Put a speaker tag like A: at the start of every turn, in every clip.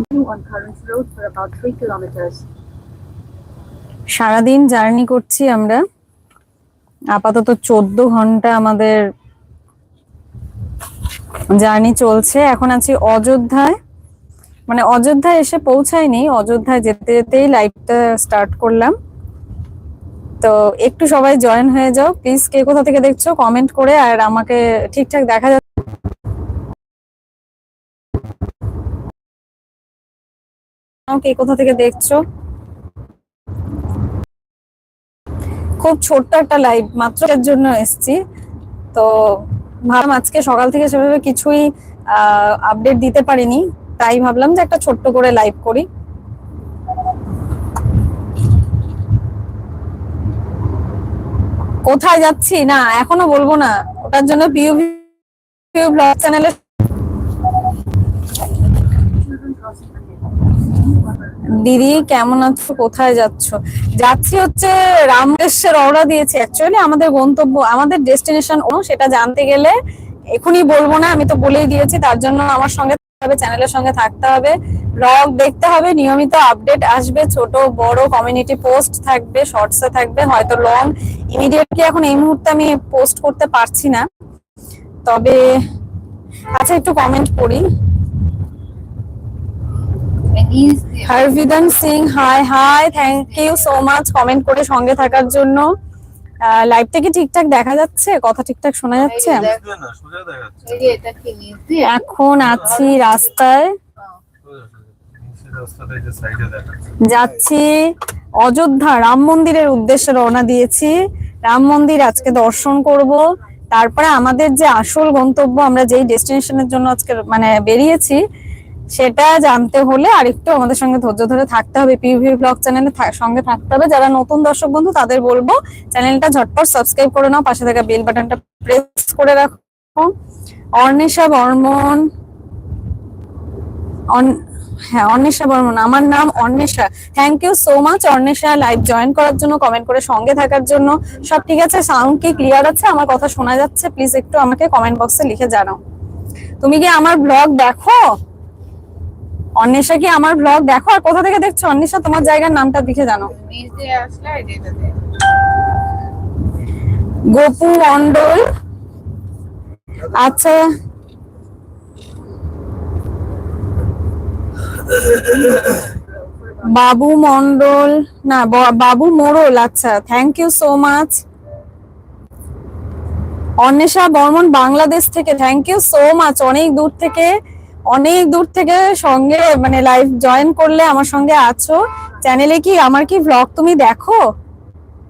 A: Continue on Currents Road for about 3 kilometers.
B: সারাদিন journey করছি আমরা। আপাতত চোদ্দ ঘণ্টা আমাদের জার্নি চলছে। এখন আছি অযোধ্যায়। মানে অযোধ্যায় এসে পৌঁছায়নি অযোধ্যায় যেতে যেতেই লাইভটা স্টার্ট করলাম। তো একটু সবাই জয়েন হয়ে যাও। প্লিজ কে কোথা থেকে দেখছ কমেন্ট করে আর আমাকে ঠিকঠাক দেখা কে কোথা থেকে দেখছ? খুব ছোট্ট একটা লাইভ মাত্র এর জন্য এসেছি। তো ভাবলাম আজকে সকাল থেকে সেভাবে কিছুই আপডেট দিতে পারিনি। তাই ভাবলাম যে একটা ছোট্ট করে লাইভ করি। কোথায় যাচ্ছি? না, এখনও বলব না। ওটার জন্য পিউ ব্লগ চ্যানেলে দিদি, কেমন আছো? কোথায় যাচ্ছ? যাচ্ছি হচ্ছে রামদেশের রওনা দিয়েছি। অ্যাকচুয়ালি আমাদের গন্তব্য, আমাদের ডেস্টিনেশন ও সেটা জানতে গেলে এখনই বলব না, আমি তো বলেই দিয়েছি, তার জন্য আমার সঙ্গে হবে চ্যানেলের সঙ্গে থাকতে হবে। ব্লগ দেখতে হবে, নিয়মিত আপডেট আসবে, ছোট, বড় কমিউনিটি পোস্ট থাকবে শর্টসে থাকবে, হয়তো লং ইমিডিয়েটলি এখন এই মুহূর্তে আমি পোস্ট করতে পারছি না। তবে আচ্ছা একটু কমেন্ট করি। Harvinder Singh hi hi thank you so much comment করে সঙ্গে থাকার জন্য। লাইভটা কি ঠিকঠাক দেখা যাচ্ছে? কথা ঠিকঠাক শোনা যাচ্ছে? এখন আছি রাস্তায়। যাচ্ছি অযোধ্যা রাম মন্দিরের উদ্দেশ্যে রওনা দিয়েছি। রাম মন্দির আজকে দর্শন করব। তারপরে আমাদের যে আসল গন্তব্য আমরা যেই ডেস্টিনেশনের জন্য আজকে মানে বেরিয়েছি সেটা জানতে হলে আরেকটু আমাদের সঙ্গে ধৈর্য ধরে থাকতে হবে। পিভি ব্লগ চ্যানেলে সঙ্গে থাকতে হবে। যারা নতুন দর্শক বন্ধু, তাদের বলব চ্যানেলটা ঝটপট সাবস্ক্রাইব করে নাও। পাশে থাকা বেল বাটনটা প্রেস করে রাখো। অর্ণেশা বর্মন হ্যাঁ অন্বেষা বর্মন, আমার নাম Anwesha thank you so much Anwesha live join করার জন্য কমেন্ট করে সঙ্গে থাকার জন্য। সব ঠিক আছে? সাউন্ড কি ক্লিয়ার আছে? আমার কথা শোনা যাচ্ছে? প্লিজ একটু আমাকে কমেন্ট বক্সে লিখে জানাও। তুমি কি আমার ব্লগ দেখো? অন্বেষা কি আমার ব্লগ দেখো আর কোথা থেকে দেখছ? অন্বেষা, তোমার জায়গার নামটা দেখে জানো। গোপু মন্ডল আচ্ছা। বাবু মন্ডল না বাবু মোড়ল আচ্ছা। Thank you so much Anwesha Barman Bangladesh থেকে। থ্যাংক ইউ সো মাচ অনেক দূর থেকে অনেক দূর থেকে সঙ্গে মানে লাইভ জয়েন করলে আমার সঙ্গে আছো। চ্যানেলে কি, আমার কি ব্লগ তুমি দেখো?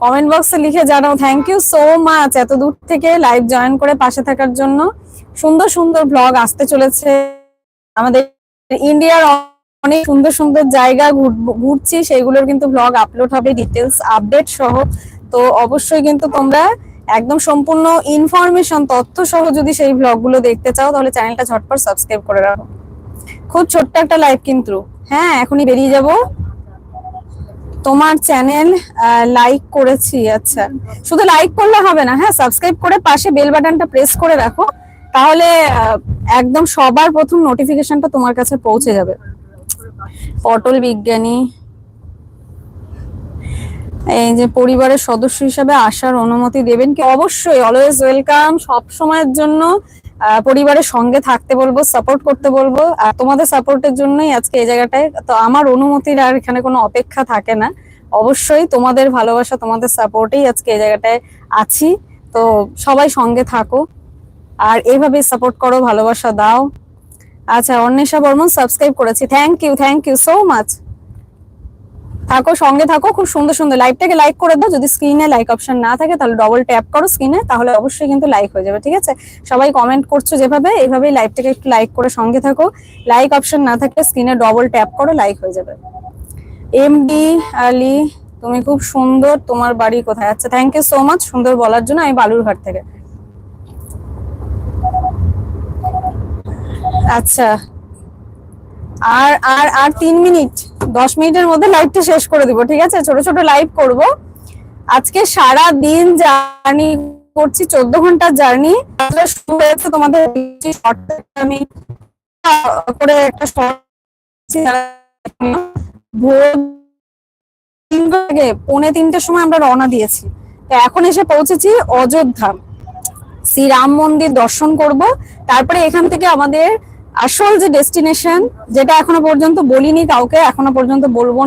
B: কমেন্ট বক্সে লিখে জানাও। থ্যাংক ইউ সো মাচ এত দূর থেকে লাইভ জয়েন করে পাশে থাকার জন্য। সুন্দর সুন্দর ব্লগ আসতে চলেছে। আমাদের ইন্ডিয়ার অনেক সুন্দর সুন্দর জায়গা ঘুরছি, সেগুলোর কিন্তু ব্লগ আপলোড হবে ডিটেলস আপডেট সহ। তো অবশ্যই কিন্তু তোমরা একদম সম্পূর্ণ ইনফরমেশন তথ্য সহ যদি সেই ব্লগগুলো দেখতে চাও, তাহলে চ্যানেলটা ঝটপট সাবস্ক্রাইব করে রাখো। খুব ছোট্ট একটা লাইভ কিন্তু। হ্যাঁ এখনই বেরিয়ে যাব। তোমার চ্যানেল লাইক করেছি আচ্ছা। শুধু লাইক করলে হবে না হ্যাঁ সাবস্ক্রাইব করে পাশে বেল বাটনটা প্রেস করে রাখো। তাহলে একদম সবার প্রথম নোটিফিকেশনটা তোমার কাছে পৌঁছে যাবে। পটল বিজ্ঞানী এই যে পরিবারের সদস্য হিসাবে আসার অনুমতি দেবেন কি? অবশ্যই অলওয়েজ ওয়েলকাম সব সময়ের জন্য পরিবারের সঙ্গে থাকতে বলব সাপোর্ট করতে বলব। আর তোমাদের সাপোর্টের জন্যই আজকে এই জায়গাটায়, তো আমার অনুমতির আর এখানে কোনো অপেক্ষা থাকে না। অবশ্যই তোমাদের ভালোবাসা, তোমাদের সাপোর্টেই আজকে এই জায়গাটায় আছি। তো সবাই সঙ্গে থাকো। আর এইভাবে সাপোর্ট করো, ভালোবাসা দাও। আচ্ছা অন্বেষা বর্মন সাবস্ক্রাইব করেছি। Thank you thank you so much থাকো, সঙ্গে থাকো, খুব সুন্দর সুন্দর লাইভটাকে লাইক করে দাও। যদি স্ক্রিনে লাইক অপশন না থাকে, তাহলে ডবল ট্যাপ করো স্ক্রিনে তাহলে অবশ্যই কিন্তু লাইক হয়ে যাবে, ঠিক আছে? সবাই কমেন্ট করছ যেভাবে এইভাবেই লাইভটাকে একটু লাইক করে সঙ্গে থাকো। লাইক অপশন না থাকলে স্ক্রিনে ডবল ট্যাপ করো লাইক হয়ে যাবে। এমডি আলী তুমি খুব সুন্দর, তোমার বাড়ি কোথায়? আচ্ছা থ্যাংক ইউ সো মাচ সুন্দর বলার জন্য আমি বালুরঘাট থেকে। আচ্ছা আর আর আর তিন মিনিট, দশ মিনিটের মধ্যে লাইভটা শেষ করে দিব, ঠিক আছে? ছোট ছোট লাইভ করব। আজকে সারা দিন জার্নি করছি, চোদ্দ ঘণ্টার জার্নি। শুরু হয়েছে তোমাদের আমি করে একটা আগে পৌনে তিনটের সময় আমরা রওনা দিয়েছি। তো এখন এসে পৌঁছেছি অযোধ্যা। শ্রী রাম মন্দির দর্শন করব। তারপরে এখান থেকে আমাদের আসল যে ডেস্টিনেশন, যেটা এখনও পর্যন্ত বলিনি কাউকে, এখনও পর্যন্ত বলব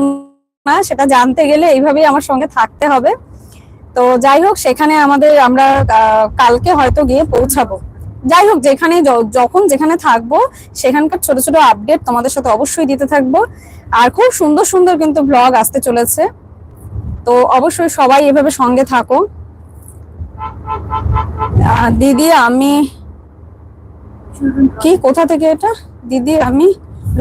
B: না, সেটা জানতে গেলে এইভাবেই আমার সঙ্গে থাকতে হবে। তো যাই হোক, সেখানে আমাদের আমরা কালকে হয়তো গিয়ে পৌঁছাবো। যাই হোক, যেখানে যখন যেখানে থাকব, সেখানকার ছোট ছোট আপডেট তোমাদের সাথে অবশ্যই দিতে থাকব। আর খুব সুন্দর সুন্দর কিন্তু ব্লগ আসতে চলেছে। তো অবশ্যই সবাই এভাবে সঙ্গে থাকো। দিদি, আমি কি? কোথা থেকে এটা? দিদি, আমি?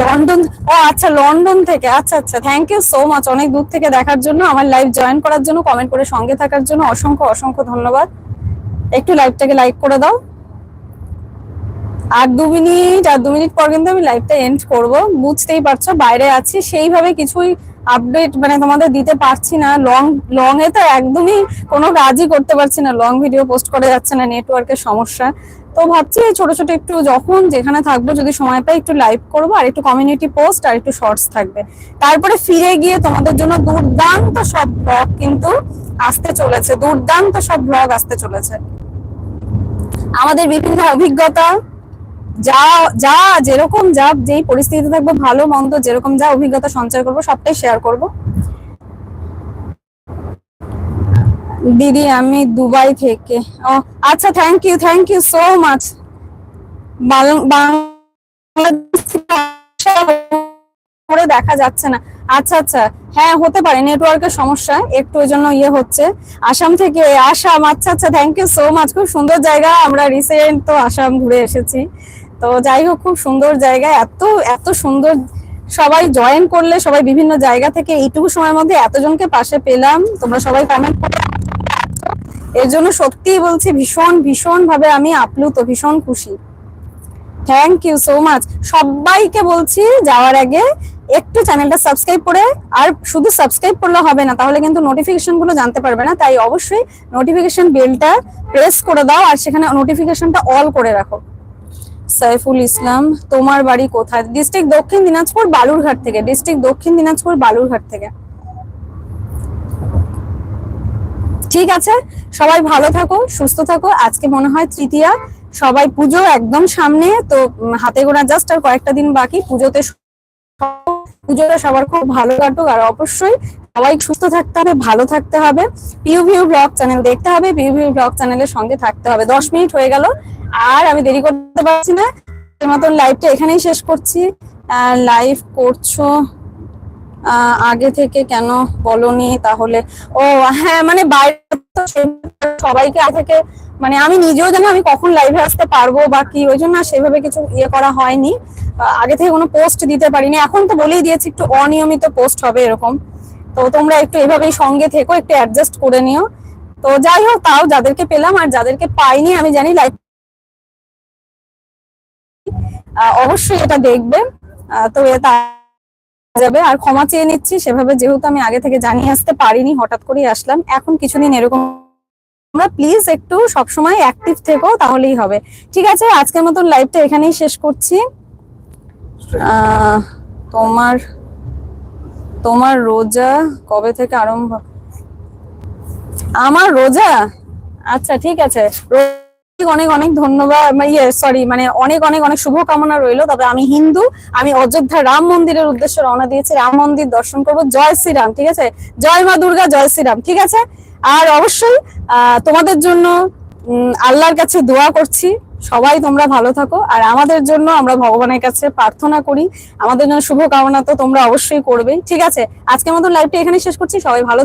B: লন্ডন ও আচ্ছা লন্ডন থেকে। আচ্ছা আচ্ছা থ্যাংক ইউ সো মাচ অনেক দূর থেকে দেখার জন্য, আমার লাইভ জয়েন করার জন্য কমেন্ট করে সঙ্গে থাকার জন্য অসংখ্য অসংখ্য ধন্যবাদ। একটু লাইভটাকে লাইক করে দাও। আর দু মিনিট আর দু মিনিট পর কিন্তু আমি লাইভটা এন্ড করব। বুঝতেই পারছ, বাইরে আছি। সেইভাবে কিছুই আপডেট মানে তোমাদের দিতে পারছি না। লং লং এ তো একদমই কোনো কাজই করতে পারছি না। লং ভিডিও পোস্ট করা যাচ্ছে না নেটওয়ার্কের সমস্যা। তো ভাবছি ছোট ছোট একটু যখন যেখানে থাকব, যদি সময় পাই একটু লাইভ করব আর একটু কমিউনিটি পোস্ট আর একটু শর্টস থাকবে। তারপরে ফিরে গিয়ে তোমাদের জন্য দুর্দান্ত সব ব্লগ কিন্তু আসতে চলেছে, দুর্দান্ত সব ব্লগ আসতে চলেছে। আমাদের বিভিন্ন অভিজ্ঞতা, যা যা যেরকম যা, যেই পরিস্থিতিতে থাকব, ভালো, মন্দ, যেরকম যা অভিজ্ঞতা সঞ্চয় করব, সবটাই শেয়ার করব। দিদি, আমি দুবাই থেকে। ও আচ্ছা thank you thank you so much দেখা যাচ্ছে না। আচ্ছা আচ্ছা হ্যাঁ হতে পারে নেটওয়ার্কের সমস্যা, একটু ওই জন্য ইয়ে হচ্ছে। আসাম থেকে আসাম আচ্ছা আচ্ছা থ্যাংক ইউ সো মাচ খুব সুন্দর জায়গা, আমরা রিসেন্ট তো আসাম ঘুরে এসেছি। তো যাই হোক, খুব সুন্দর জায়গা, এত এত সুন্দর, সবাই জয়েন করলে, সবাই বিভিন্ন জায়গা থেকে এইটুকু সময়ের মধ্যে এতজনকে পাশে পেলাম, তোমরা সবাই কমেন্ট করে আমার সঙ্গে আছো। এর জন্য সত্যিই বলছি, ভীষণ ভীষণ ভাবে আমি আপ্লুত, ভীষণ খুশি। থ্যাংক ইউ সো মাচ সবাইকে বলছি, যাওয়ার আগে একটু চ্যানেলটা সাবস্ক্রাইব করে, আর শুধু সাবস্ক্রাইব করলে হবে না, তাহলে কিন্তু নোটিফিকেশনগুলো জানতে পারবে না, তাই অবশ্যই নোটিফিকেশন বেলটা প্রেস করে দাও, আর সেখানে নোটিফিকেশনটা অল করে রাখো। সাইফুল ইসলাম, তোমার বাড়ি কোথায়? ডিস্ট্রিক্ট দক্ষিণ দিনাজপুর, বালুরঘাট থেকে। ডিস্ট্রিক্ট দক্ষিণ দিনাজপুর, বালুরঘাট থেকে। ঠিক আছে? সবাই ভালো থাকো, সুস্থ থাকো। আজকে মনে হয় তৃতীয়া। সবাই পুজো একদম সামনে, তো হাতে গোনা জাস্ট আর কয়েকটা দিন বাকি। পুজোতে পুজোটা সবার খুব ভালো কাটুক। আর অবশ্যই সবাই সুস্থ থাকতে হবে, ভালো থাকতে হবে। পিউ ভিউ ব্লগ চ্যানেল দেখতে হবে পিউ ভিউ ব্লগ চ্যানেলের সঙ্গে থাকতে হবে। দশ মিনিট হয়ে গেল, আর আমি দেরি করতে পারছি না। মতন লাইভটা এখানেই শেষ করছি। লাইভ করছ আগে থেকে কেন বলনি? তাহলে ও হ্যাঁ মানে বাইরে সবাইকে আগে মানে আমি নিজেও জানি আমি কখন লাইভে আসতে পারব বা কি, ওই জন্য সেভাবে কিছু ইয়ে করা হয়নি। আগে থেকে কোনো পোস্ট দিতে পারিনি। এখন তো বলেই দিয়েছি, একটু অনিয়মিত পোস্ট হবে এরকম। তো তোমরা একটু এভাবেই সঙ্গে থেকো, একটু অ্যাডজাস্ট করে নিও। তো যাই হোক, তাও যাদেরকে পেলাম আর যাদেরকে পাইনি, আমি জানি লাইভ অবশ্যই এটা দেখবে। তো এটা যাবে। আর ক্ষমা চেয়ে নিচ্ছি, সেভাবে যেহেতু আমি আগে থেকে জানিয়ে আসতে পারিনি, হঠাৎ করেই আসলাম। এখন কিছুদিন এরকম তোমরা প্লিজ একটু সবসময় অ্যাক্টিভ থেকো, তাহলেই হবে। ঠিক আছে, আজকের মতন লাইভটা এখানেই শেষ করছি। তোমার তোমার রোজা কবে থেকে আরম্ভ? আমার রোজা? আচ্ছা ঠিক আছে। অনেক অনেক ধন্যবাদ ইয়ে সরি মানে অনেক অনেক অনেক শুভকামনা রইল। তবে আমি হিন্দু, আমি অযোধ্যা রাম মন্দিরের উদ্দেশ্যে রওনা দিয়েছি। রাম মন্দির দর্শন করব। জয় শ্রীরাম, ঠিক আছে? জয় মা দুর্গা, জয় শ্রীরাম, ঠিক আছে? আর অবশ্যই তোমাদের জন্য আল্লাহর কাছে দোয়া করছি। সবাই তোমরা ভালো থাকো। আর আমাদের জন্য আমরা ভগবানের কাছে প্রার্থনা করি। আমাদের জন্য শুভকামনা তো তোমরা অবশ্যই করবে, ঠিক আছে? আজকের মতো লাইভটা এখানে শেষ করছি। সবাই ভালো